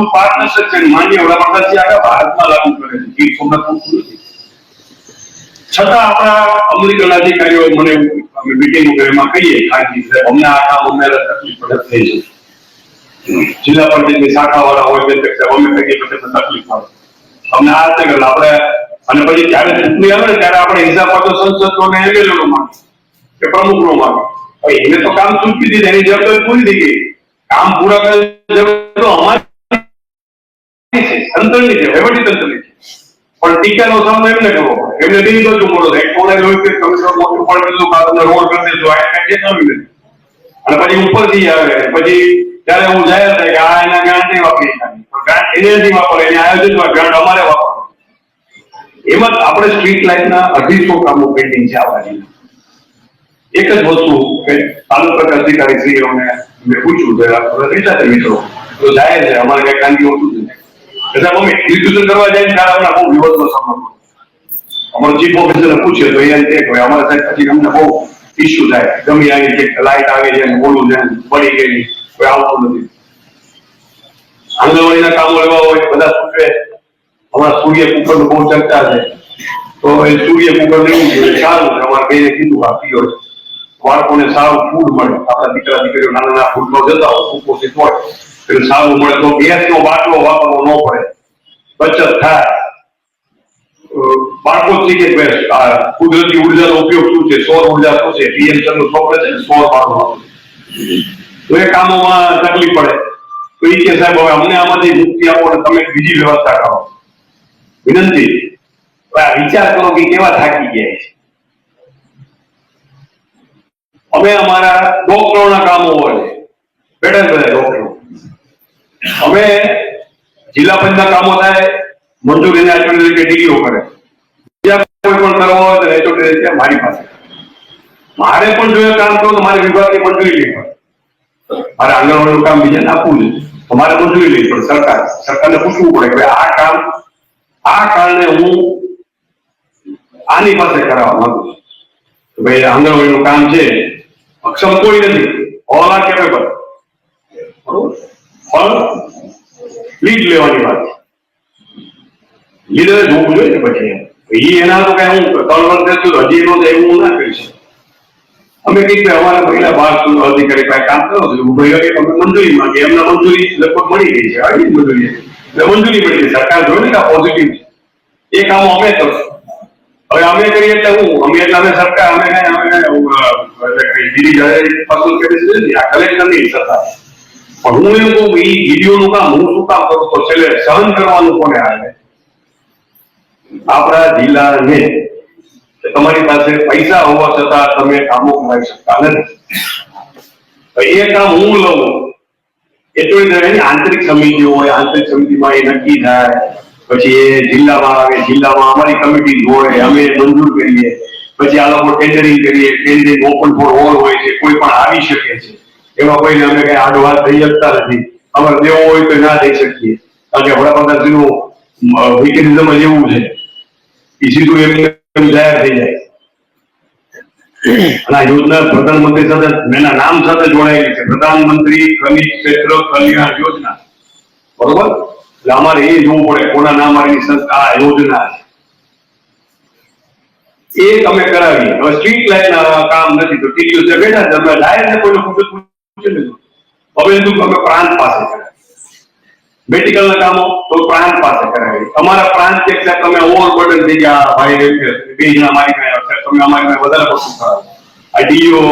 આપણું પાર્ટનરશિપ છે માન્ય વડાપ્રધાનજી આખા ભારતમાં લાગુ કરે છે. ગીર સોમનાથ પૂરતું છતાં આપણા અમેરિકન અધિકારીઓ મને મીટિંગ એમાં કહીએ ખાનગી અમને આ કામ તકલીફ પડે થઈ છે જિલ્લા પંચાયતની શાખા વાળા હોય તે અમે કહીએ પછી તકલીફ પડે અમને આ રીતે આપણે, અને પછી જ્યારે ચૂંટણી આવે ને ત્યારે આપણે હિસાબ આપો સંસદ અને એમએલએ નો માંગે, કે પ્રમુખ નો માંગે એને તો કામ ચૂકી દીધી એની જવાબદારી પૂરી થઈ ગઈ. કામ પૂરા કરે તો અમારી છે, તંત્રની છે વહીવટી તંત્રની છે પણ એમને કરવો એમને બીજી બાજુ મોડો આ કાંઈ નવી અને પછી ઉપરથી આવે. પછી ત્યારે હું જાહેર આ એના ગ્રાન્ટ નહીં વાપરી શકાય. ગ્રાન્ટ એને નથી વાપરે અમારે વાપરવાનું. એમાં આપણે સ્ટ્રીટ લાઇટના અઢીસો કામો પેન્ડિંગ છે આ એક જ વસ્તુ કે તાલુકા અધિકારી શ્રીઓને મેં પૂછ્યું આપણે વિચારે મિત્રો. તો જાય છે. અમારે કઈ જ નથી એટલે અમે રિઝોલ્યુશન કરવા જાય ત્યારે અમને તો સૂર્ય કુકરનું બહુ ચર્ચા છે. તો એ સૂર્ય કુકર લેવું સારું છે. અમારે બે કીધું આ પીઓ બાળકોને સારું ફૂડ મળે. આપણા દીકરા દીકરીઓ નાના નાના ફૂડમાં જતા હોય કુપોષિત હોય. સારું મળે તો ગેસનો બાટલો વાપરવો ન પડે. બચત થાય. બાળકો શીખે કે કુદરતી ઉર્જાનો ઉપયોગ શું છે? સૌર ઊર્જા શું છે? પીએમનું સોપડે છે? સૌર પાવર તો એ કામોમાં તકલીફ પડે. તો એ કે સાહેબ, હવે અમને આમાંથી મુક્તિ આપો અને તમે બીજી વ્યવસ્થા કરો. વિનંતી. વિચાર કરો કે કેવા થાકી ગયા છે. અમે અમારા ડોક્ટરોના કામો હોય જ બધા ડોક્ટરો અમે જિલ્લા પંચના કામો થાય મંજૂરીને એચઓડી તરીકે ડીડીઓ કરે. બીજા કોઈ પણ કરવો હોય તો એચઓડી તરીકે મારી પાસે. મારે પણ જો કામ કરવું તો મારે વિભાગની મંજૂરી લેવી પડે. મારે આંગણવાડીનું કામ બીજાને આપવું જોઈએ તો મારે મંજૂરી લેવી પડે સરકાર. સરકારને પૂછવું પડે કે આ કામ, આ કારણે હું આની પાસે કરાવવા માંગુ છું. ભાઈ આંગણવાડીનું કામ છે, અક્ષમ કોઈ નથી. ઓલ આર કેપેબલ બરોબર? પણ લીડ લેવાની વાત. લીડરે જોવું જોઈએ ને પછી એ એના તો કઈ હું ત્રણ વર્ષ થયું હજી એનો એવું ના કરી શકું. અમે કઈ કે અમારા મહિલા બાર અધિકારી પાસે કામ કરો છો. ભાઈ કે અમે મંજૂરી માંગી એમને મંજૂરી લગભગ મળી ગઈ છે. આવી મંજૂરી છે. એટલે મંજૂરી મળી ગઈ સરકાર જોઈ ને પોઝિટિવ છે. એ કામો અમે કરશું. હવે અમે કરીએ એટલે હું? અમે એટલે અમે સરકાર, અમે અમે કઈ બીજી જાહેર પસંદ કરી છે આ કલેક્ટરની સત્તા પણ હું એવું કહું એ વિડીયોનું કામ હું શું કામ કરું તો છેલ્લે સહન કરવાનું કોને આવે? આપણા જિલ્લાને તમારી પાસે પૈસા હોવા છતાં તમે કામો કરાવી શકતા નથી. એ કામ હું લઉં? એટલે એની આંતરિક સમિતિ હોય, આંતરિક સમિતિમાં એ નક્કી થાય. પછી એ જિલ્લામાં આવે, જિલ્લામાં અમારી કમિટી હોય, અમે મંજૂર કરીએ. પછી આ લોકો ટેન્ડરિંગ કરીએ ટેન્ડરિંગ ઓપન ફોર ઓલ હોય છે, કોઈ પણ આવી શકે છે. એમાં કોઈને અમે કઈ આડો હાથ થઈ શકતા નથી. અમારે દેવો હોય તો ના થઈ શકીએ. કારણ કે વડાપ્રધાનશ્રીનું મિકેનિઝમ જ એવું છે. એ સીધું એમ જાહેર થઈ જાય. અને આ યોજના પ્રધાનમંત્રી સાથે, એના નામ સાથે જોડાયેલી છે. પ્રધાનમંત્રી ખનિજ ક્ષેત્ર કલ્યાણ યોજના. બરોબર? એટલે અમારે એ જોવું પડે કોના નામ મારી સંસ્થા યોજના છે. એ તમે કરાવીએ. હવે સ્ટ્રીટ લાઇટ કામ નથી. તો ટીચર છે બેઠા છે. અમે ડાયરેક્ટ કોઈને હવે એનું અમે પ્રાંત પાસે કરાવીએ મેડિકલ ના કામો તો પ્રાંત પાસે કરાવી અમારા પ્રાંત કે સાહેબ તમે ઓવર બર્ડન થઈ ગયા ભાઈ બે જણા મારી ગયા સાહેબ તમે અમારી પાસે વધારે પડતું કરાવો આ ડીઓ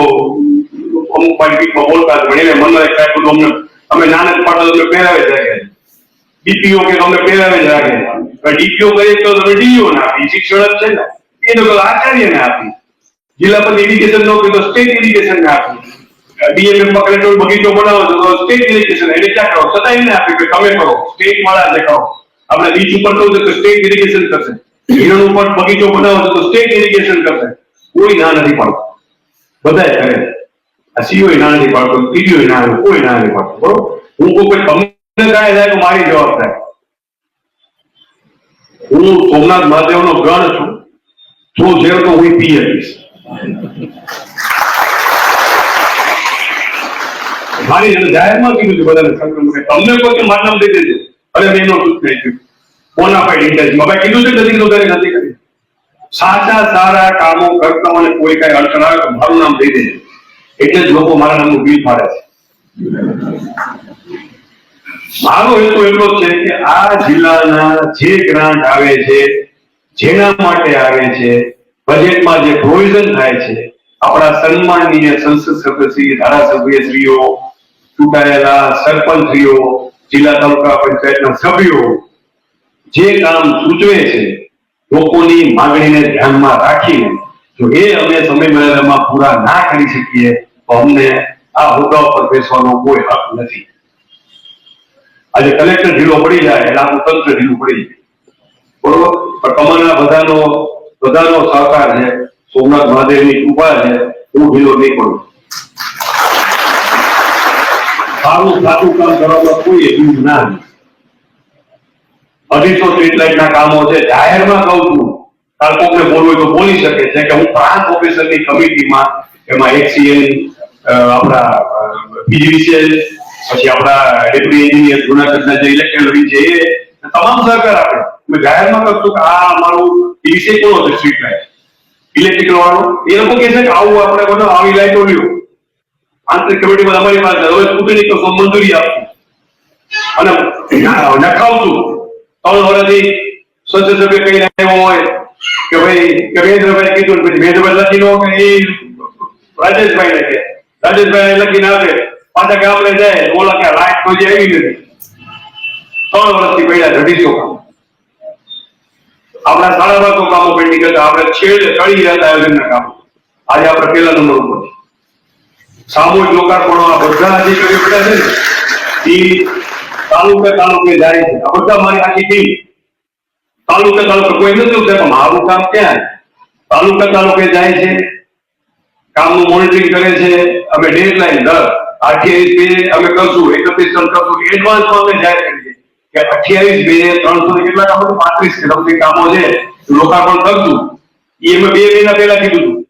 અમુક મારી બીકમાં બોલતા હતા, પણ એને મનમાં એક સાહેબ બધું અમને અમે નાનક પાડો તમે પહેરાવે જ રાખે ડીપીઓ કે તમને પહેરાવે જ રાખે ડીપીઓ કરીએ તો તમે ડીઓ ના આપી શિક્ષણ જ છે ને એ તો પેલા આચાર્ય ને આપી જિલ્લા પંચાયત ઇરિગેશન નો કે તો સ્ટેટ ઇરિગેશન ને આપી ડીએમએમમાં કલેક્ટર બગીચો બનાવો છો તો સ્ટેટ ઇરિગેશન એને ક્યાં કરો? છતાં એને આપે કે તમે કરો સ્ટેટ વાળા જે કરો. આપણે બીચ ઉપર કહું છું તો સ્ટેટ ઇરિગેશન કરશે. હિરણ ઉપર બગીચો બનાવો છો તો સ્ટેટ ઇરિગેશન કરશે. કોઈ ના નથી પાડતું. બધાય કરે. છે. આ સીઓ ના નથી પાડતો ટીડીઓ ના નથી, કોઈ ના નથી પાડતું. બરોબર? હું કોઈ કોઈ તમને કાંઈ થાય તો મારી જવાબદારી હું સોમનાથ મહાદેવનો ગણ છું. જો છે તો હું પી આપીશ મારી એને જાહેરમાં કીધું છે બધાને સંક્રમણ તમને કોઈ મારું નામ દઈ દેજો. અને બેનો શું થઈ ગયું. બોનાફાઈડ ઇન્ટેન્સમાં ભાઈ કીધું છે નથી કીધું તારે નથી કરી. સાચા સારા કામો કરતા અને કોઈ કઈ અડચણ આવે તો મારું નામ દઈ દેજે. એટલે જ લોકો મારા નામનું બિલ પાડે છે. મારો હેતુ એટલો છે કે આ જિલ્લાના જે ગ્રાન્ટ આવે છે, જેના માટે આવે છે બજેટમાં જે પ્રોવિઝન થાય છે, આપણા સન્માનીય સંસદ સભ્યશ્રી ધારાસભ્યશ્રીઓ ચૂંટાયેલા સરપંચીઓ, જિલ્લા તાલુકા પંચાયતના સભ્યો જે કામ સૂચવે છે, લોકોની માગણીને ધ્યાનમાં રાખીને, જો એ અમે સમય મર્યાદામાં પૂરા ના કરી શકીએ, તો અમને આ હોદ્દા ઉપર બેસવાનો કોઈ હક નથી. આજે કલેક્ટર ઢીલો પડી જાય, એટલે આપણું તંત્ર ઢીલું પડી જાય. બરોબર? તમારા બધાનો બધાનો સહકાર છે, સોમનાથ મહાદેવની કૃપા છે, હું ઢીલો નહીં પડું. સારું સાચું કામ કરવામાં કોઈ એવું ના. અઢીસો સ્ટ્રીટ લાઇટ ના કામો છે. જાહેરમાં કહું છું, કાલ કોકને બોલવું તો બોલી શકે. છે કે હું પ્રાંત ઓફિસરની કમિટીમાં, એમાં એક્સીએન આપણા પીજીવીસીએલ પછી આપણા ડેપ્યુટી એન્જિનિયર જુનાગઢના જે ઇલેક્ટ્રિકલ છે એ તમામ સહકાર આપે. મેં જાહેરમાં છું કે આ અમારું વિષય કોનો છે સ્ટ્રીટ લાઇટ ઇલેક્ટ્રિકલ વાળો? એ લોકો કહે છે કે આવું આપણે બધો આવી લાઈટો લ્યો. આંતરિક કમિટીમાં અમારી પાસે હવે ચૂંટણી તો મંજૂરી આપશું. અને નખાવતું ત્રણ વર્ષથી સંસદ સભ્ય કઈ આવ્યો હોય કે ભાઈ, કે મહેન્દ્રભાઈ કીધું ને પછી મહેન્દ્રભાઈ લખી નો કે એ રાજેશભાઈ કે. રાજેશભાઈ લખીને આપે. પાછા ગામડે જાય, બોલા કે રાઈટ તો જે આવી નથી. ત્રણ વર્ષથી પહેલા અઢીસો કામ આપણા સાડા બારસો કામો પેન્ડિંગ હતા. આપણે છેડે ચડી રહ્યા આયોજનના કામો. આજે આપણે પેલા નંબર ઉપર. છીએ. સામૂહિક લોકાર્પણો આ બધા અધિકારીઓ બધા છે ને, એ તાલુકે તાલુકે જાય છે. આ બધા મારી આખી ટીમ તાલુકે તાલુકે કોઈ નથી પણ મારું કામ ક્યાં તાલુકે તાલુકે જાય છે, કામનું મોનિટરિંગ કરે છે, અમે ડેડલાઈન દર અઠ્યાવીસ બે, અમે કરશું, એકત્રીસ ટન કરશું એડવાન્સમાં અમે જાહેર કરીએ કે અઠ્યાવીસ બે, ત્રણસો કેટલા કામો પાંત્રીસ કામો છે, લોકાર્પણ કરશું. એ અમે બે મહિના પહેલા કીધું હતું.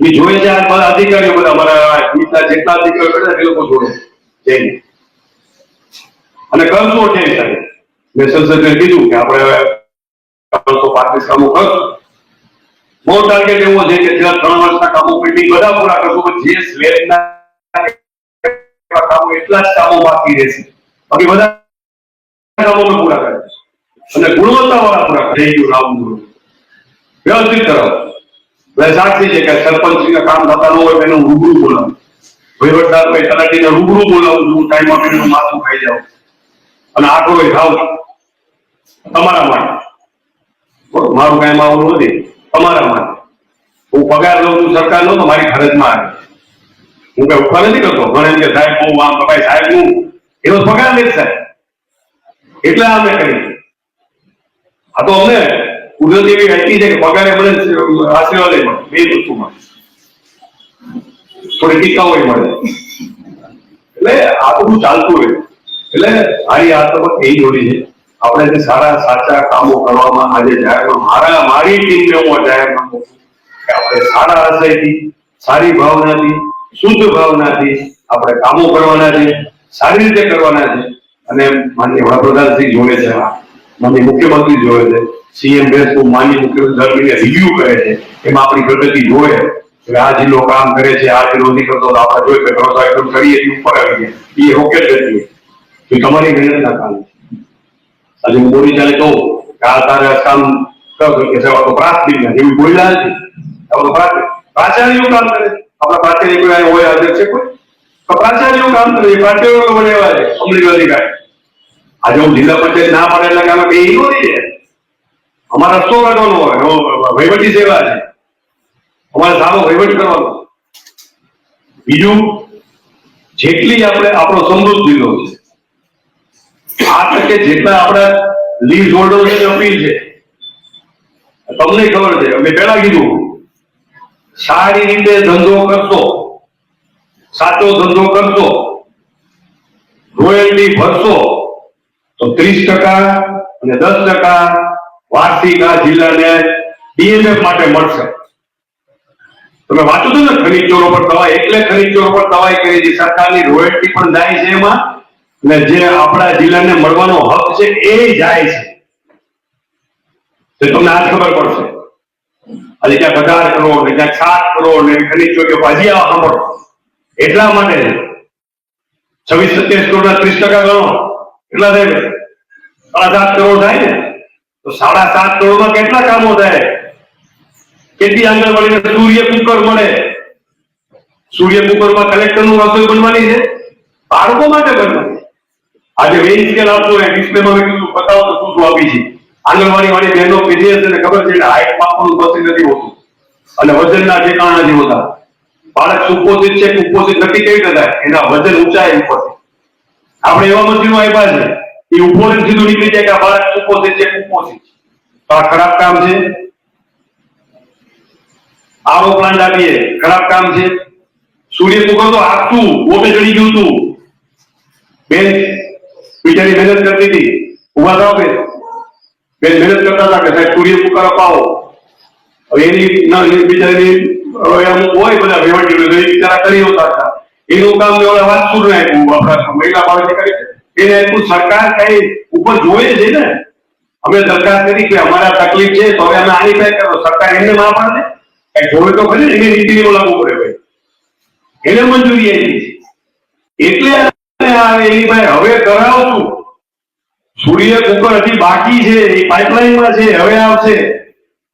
એ જોઈ છે બધા અધિકારીઓ બધા, અમારા ગીતના જેટલા અધિકારીઓ બધા એ લોકો જોડે જઈને. અને કરશું ટેન તારીખ મેં સંસદને કીધું કે આપણે હવે ત્રણસો પાંત્રીસ કામો કરશું બહુ ટાર્ગેટ એવો છે કે છેલ્લા ત્રણ વર્ષના કામો પેન્ડિંગ બધા પૂરા કરશું, પણ જે સ્લેબના કામો, એટલા જ કામો બાકી રહેશે. બાકી બધા કામો પૂરા કરે અને ગુણવત્તા વાળા પૂરા થઈ ગયું રામ વ્યવસ્થિત કરાવો સાક્ષી છે કે સરપંચના કામ થતા ન હોય એનું રૂબરૂ બોલાવું. વહીવટદાર ભાઈ તલાટીને રૂબરૂ બોલાવું હું ટાઈમ આપીને હું માથું ખાઈ જાઉં. અને આખો ભાઈ ખાવ તમારા માટે? મારું કાંઈ માવું નથી, તમારા માટે. હું પગાર લઉં છું સરકાર નો તો મારી ફરજમાં આવે. હું કઈ ઉપકાર નથી કરતો. ઘણે કે સાહેબ હું, આમ ભાઈ સાહેબ હું. એનો પગાર નથી સાહેબ. એટલે અમે કરી આ તો અમને કુદરતી એવી હતી છે કે પગારે મળે આશીર્વાદ બે વસ્તુમાં. થોડી ટીકાઓ મળે. એટલે આ બધું ચાલતું હોય એટલે મારી આ તબક એ જોડી છે. આપણે જે સારા, સાચા કામો કરવામાં આજે જાહેરમાં મારા, મારી ટીમને હું જાહેરમાં કહું છું કે આપણે સારા આશયથી, સારી ભાવનાથી, શુદ્ધ ભાવનાથી આપણે કામો કરવાના છે, સારી રીતે કરવાના છે. અને માનનીય વડાપ્રધાન શ્રી જોડે છે માનનીય મુખ્યમંત્રી જોડે છે. સીએમ બેસ માનનીય મુખ્યમંત્રી દર મહિને રિવ્યુ કરે છે. એમાં આપણી પ્રગતિ જોવે કે આ જિલ્લો કામ કરે છે, આ જિલ્લો નથી કરતો તો આપણે જોઈએ કે ત્રણસો આઈટમ કરીએ છીએ ઉપર આવી ગયા. એ રોકેટ ગતિ તો તમારી મહેનતના કામ છે આજે હું બોલી ચાલે કહું કે આ તારે આ કામ કરો કે સાહેબ આ તો પ્રાથમિક નથી એવી બોલ્યા નથી. આ તો પ્રાથમિક પ્રાચાર્યો કામ કરે છે. આપણા પ્રાચાર્ય કોઈ અહીંયા હોય, અધ્યક્ષ છે કોઈ? તો પ્રાચાર્યો કામ કરે છે. પ્રાચાર્યો મને એવા છે અમલી અધિકારી. આજે હું જિલ્લા પંચાયત ના પડે એટલે કે અમે બે હીરો નહીં છે અમારા રસ્તો કાઢવાનો હોય વહીવટી સેવા છે. અમારે સારો વહીવટ કરવાનો. બીજું, જેટલી આપણે આપણો સમૃદ્ધ લીધો છે, આ તકે જેટલા આપણા લીઝ હોલ્ડરોની અપીલ છે, તમને ખબર છે અમે પહેલા કીધું, સારી રીતે ધંધો કરશો, સાચો ધંધો કરશો રોયલ્ટી ભરશો, તો ત્રીસ ટકા અને દસ ટકા વાર્ષિક આ જિલ્લાને ડીએમએફ માટે મળશે. તમે વાંચો છો ને, ખનીજ ચોરો પર દવા એટલે ખનીજ ચોરો પર દવાઈ કરી છે સરકારની રોયલ્ટી પણ જાય છે એમાં, ને જે આપણા જિલ્લાને મળવાનો હક છે એ જાય છે. તમને આજ ખબર પડશે. આજે ક્યાંક અઢાર કરોડ ને ક્યાંક સાત કરોડ ને ઘણી ચોરીઓ હજી આવા સાંભળો. એટલા માટે છવ્વીસ સત્યાવીસ કરોડ ના ત્રીસ ટકા ગણો. એટલા થાય. સાડા કરોડ થાય ને. તો સાડા સાત કરોડમાં કેટલા કામો થાય? કેટલી આંગણવાડીને સૂર્ય કુકર મળે? સૂર્ય કુકરમાં કલેક્ટરનું રસોઈ બનવાની છે? બાળકો માટે બનવાની આજે વેઇન સ્કેલ આપતો હોય ડિસ્પ્લેમાં મેં કીધું, બતાવો તો શું શું આપી છે. આંગણવાડી વાળી બહેનો પીધી હશે ને ખબર છે હાઈટ માપવાનું મશીન નથી હોતું. અને વજનના ઠેકાણા નથી હોતા. બાળક સુપોષિત છે, કુપોષિત નથી, કેવી રીતે એના વજન ઊંચાઈ ઉપરથી આપણે એવા મશીનો આપ્યા છે. એ ઊભો રહીને સીધું નીકળી જાય કે આ બાળક સુપોષિત છે કુપોષિત છે તો આ ખરાબ કામ છે આવો પ્લાન્ટ આપીએ ખરાબ કામ છે સૂર્ય કુકર તો આપતું પોતે ચડી ગયું હતું બેન બિચારી મહેનત કરતી હતી ઊભા થાવ બેન બેન મહેનત કરતા હતા કે સાહેબ સૂર્ય કુકર અપાવો હવે એની ના એ બિચારીની હવે અમુક હોય બધા વહીવટી લોકો, એ બિચારા કરી નહોતા હતા એનું કામ મેં ઓલા વાતસુરને આપ્યું આપણા મહિલા બાળકે કરી એને આપ્યું સરકાર કઈ ઉપર જોવે છે ને? અમે સરકાર કરી કે અમારા તકલીફ છે, તો હવે અમે આની પે કરો. સરકાર એમને ના? પાડે કઈ જોવે તો ખરી એની નીતિ લાગુ પડે ભાઈ. એને મંજૂરી આપી એટલે એની ભાઈ હવે કરાવું સૂર્ય કુકર હજી બાકી છે, એ પાઇપલાઇનમાં છે, હવે આવશે.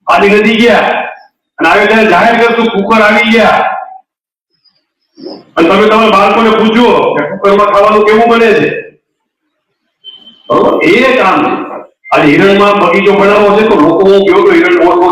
આની નથી ગયા. અને આવે ત્યારે જાહેર કરશું, કુકર આવી ગયા. અને તમે તમારા બાળકોને પૂછો કે કુકરમાં ખાવાનું કેવું બને છે? બરોબર? એ કામ છે આજે હિરણમાં બગીચો બનાવવો છે તો લોકો હું કહ્યું તો હિરણ ઓછો